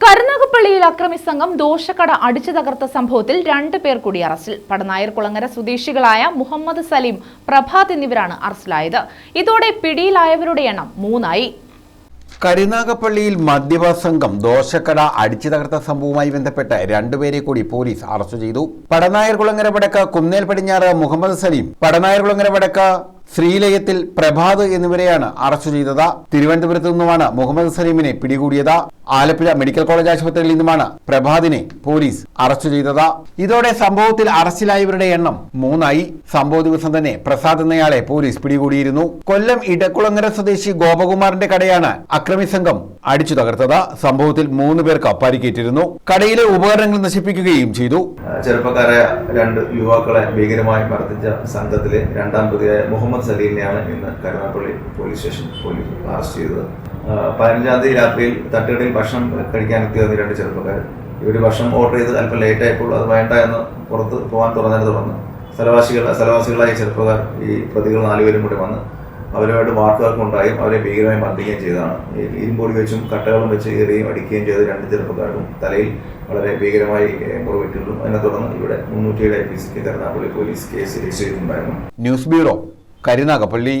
കരുനാഗപ്പള്ളിയിൽ അക്രമി സംഘം ദോശക്കട അടിച്ചു തകർത്ത സംഭവത്തിൽ രണ്ടു പേർ കൂടി അറസ്റ്റിൽ. പടനായർ കുളങ്ങര സ്വദേശികളായ മുഹമ്മദ് സലീം പ്രഭാത് എന്നിവരാണ് അറസ്റ്റിലായത്. ഇതോടെ പിടിയിലായവരുടെ എണ്ണം മൂന്നായി. കരുനാഗപ്പള്ളിയിൽ മദ്യപ സംഘം ദോശക്കട അടിച്ചു തകർത്ത സംഭവവുമായി ബന്ധപ്പെട്ട് രണ്ടുപേരെ കൂടി പോലീസ് അറസ്റ്റ് ചെയ്തു. പടനായർ കുളങ്ങര വടക്ക് കുന്നേൽ പടിഞ്ഞാറ് മുഹമ്മദ് സലീം പടനായർ കുളങ്ങര വടക്ക് ശ്രീലയത്തിൽ പ്രഭാത് എന്നിവരെയാണ് അറസ്റ്റ് ചെയ്തത്. തിരുവനന്തപുരത്തു നിന്നുമാണ് മുഹമ്മദ് സലീമിനെ പിടികൂടിയത്. ആലപ്പുഴ മെഡിക്കൽ കോളേജ് ആശുപത്രിയിൽ നിന്നുമാണ് പ്രഭാതിനെ പോലീസ് അറസ്റ്റ് ചെയ്തത്. ഇതോടെ സംഭവത്തിൽ അറസ്റ്റിലായവരുടെ എണ്ണം മൂന്നായി. സംഭവ ദിവസം തന്നെ പ്രസാദ് എന്നയാളെ പോലീസ് പിടികൂടിയിരുന്നു. കൊല്ലം ഇടക്കുളങ്ങര സ്വദേശി ഗോപകുമാറിന്റെ കടയാണ് അക്രമി സംഘം അടിച്ചു തകർത്തത്. സംഭവത്തിൽ മൂന്ന് പേർക്ക് പരിക്കേറ്റിരുന്നു. കടയിലെ ഉപകരണങ്ങൾ നശിപ്പിക്കുകയും ചെയ്തു. ചെറുപ്പക്കാരായ രണ്ട് യുവാക്കളെ ഭീകരമായി മർദ്ദിച്ച സംഘത്തിലെ രണ്ടാം പ്രതിയായ മുഹമ്മദ് സലീമിനെയാണ് ഇന്ന് Karunagappally police station police arrest ചെയ്തത്. പതിനഞ്ചാം രാത്രിയിൽ തട്ടുകടയിൽ ഭക്ഷണം കഴിക്കാൻ എത്തിയ രണ്ട് ചെറുപ്പക്കാർ. ഇവർ ഭക്ഷണം ഓർഡർ ചെയ്ത് അല്പം ലേറ്റ് ആയപ്പോൾ അത് വേണ്ട എന്ന് പുറത്ത് പോകാൻ തുറന്നതിനെ തുടർന്ന് സ്ഥലവാസികൾ സ്ഥലവാസികളായ ചെറുപ്പക്കാർ ഈ പ്രതികൾ നാലുപേരും കൂടി വന്ന് അവരുമായിട്ട് വാക്കുതർക്കം ഉണ്ടായും. അവരെ ഭീകരമായി മർദ്ദിക്കുകയും ചെയ്തതാണ്. ഇരുമ്പൊടി വെച്ചും കട്ടകളും വെച്ച് ഏറുകയും അടിക്കുകയും ചെയ്ത രണ്ട് ചെറുപ്പക്കാർക്കും തലയിൽ വളരെ ഭീകരമായി ഏഹ്, മുറിവേറ്റിട്ടുള്ളൂ അതിനെ തുടർന്ന് ഇവിടെ മുന്നൂറ്റിയേഴ് ഐ പി സിക്ക് കരുനാഗപ്പള്ളി പോലീസ് കേസ് രജിസ്റ്റർ ചെയ്തിട്ടുണ്ടായിരുന്നു. News bureau Karunagappally.